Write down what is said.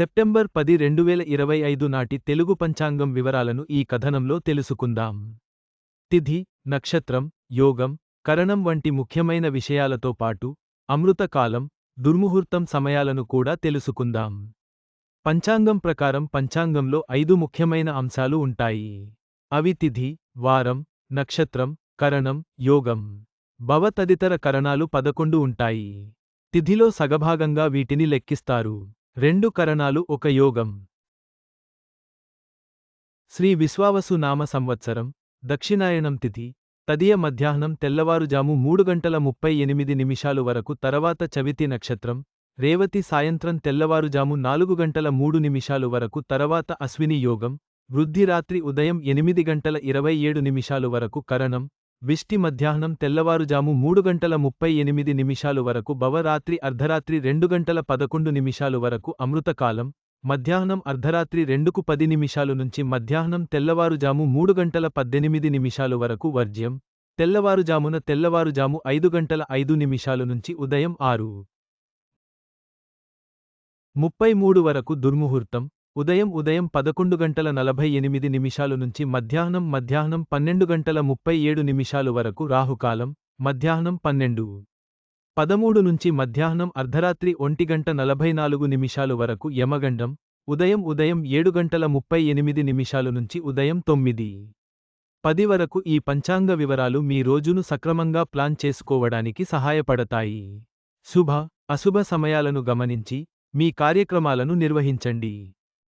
September పది రెండు వేల ఇరవై ఐదు నాటి తెలుగు పంచాంగం వివరాలను ఈ కథనంలో తెలుసుకుందాం. తిథి నక్షత్రం యోగం కరణం వంటి ముఖ్యమైన విషయాలతో పాటు అమృతకాలం దుర్ముహూర్తం సమయాలను కూడా తెలుసుకుందాం. పంచాంగం ప్రకారం పంచాంగంలో ఐదు ముఖ్యమైన అంశాలు ఉంటాయి. అవి తిథి వారం నక్షత్రం కరణం యోగం. భవ తదితర కరణాలు పదకొండు ఉంటాయి. తిథిలో సగభాగంగా వీటిని లెక్కిస్తారు. రెండు కరణాలు ఒక యోగం. శ్రీ విశ్వావసు నామ సంవత్సరం దక్షిణాయనం తిథి తదియ మధ్యాహ్నం తెల్లవారుజాము మూడు గంటల ముప్పై ఎనిమిది నిమిషాలు వరకు తర్వాత చవితి నక్షత్రం రేవతి సాయంత్రం తెల్లవారుజాము నాలుగు గంటల మూడు నిమిషాలు వరకు తర్వాత అశ్విని యోగం వృద్ధి రాత్రి ఉదయం ఎనిమిది గంటల ఇరవై ఏడు నిమిషాలు వరకు కరణం విష్టి మధ్యాహ్నం తెల్లవారుజాము మూడు గంటల ముప్పై ఎనిమిది నిమిషాలు వరకు భవరాత్రి అర్ధరాత్రి రెండు గంటల పదకొండు నిమిషాలు వరకు అమృతకాలం మధ్యాహ్నం అర్ధరాత్రి రెండుకు పది నిమిషాలు నుంచి మధ్యాహ్నం తెల్లవారుజాము మూడు గంటల పద్దెనిమిది నిమిషాలు వరకు వర్జ్యం తెల్లవారుజామున తెల్లవారుజాము ఐదు గంటల ఐదు నిమిషాలు నుంచి ఉదయం ఆరు. ముప్పై మూడు వరకు దుర్ముహూర్తం ఉదయం ఉదయం పదకొండు గంటల నలభై ఎనిమిది నిమిషాలు నుంచి మధ్యాహ్నం మధ్యాహ్నం పన్నెండు గంటల ముప్పై ఏడు నిమిషాలు వరకు రాహుకాలం మధ్యాహ్నం పన్నెండు. పదమూడు నుంచి మధ్యాహ్నం అర్ధరాత్రి ఒంటి గంట నలభై నాలుగు నిమిషాలు వరకు యమగండం ఉదయం ఉదయం ఏడు గంటల ముప్పై ఎనిమిది నిమిషాలు నుంచి ఉదయం తొమ్మిది. పది వరకు ఈ పంచాంగ వివరాలు మీ రోజును సక్రమంగా ప్లాన్ చేసుకోవడానికి సహాయపడతాయి. శుభ అశుభ సమయాలను గమనించి మీ కార్యక్రమాలను నిర్వహించండి.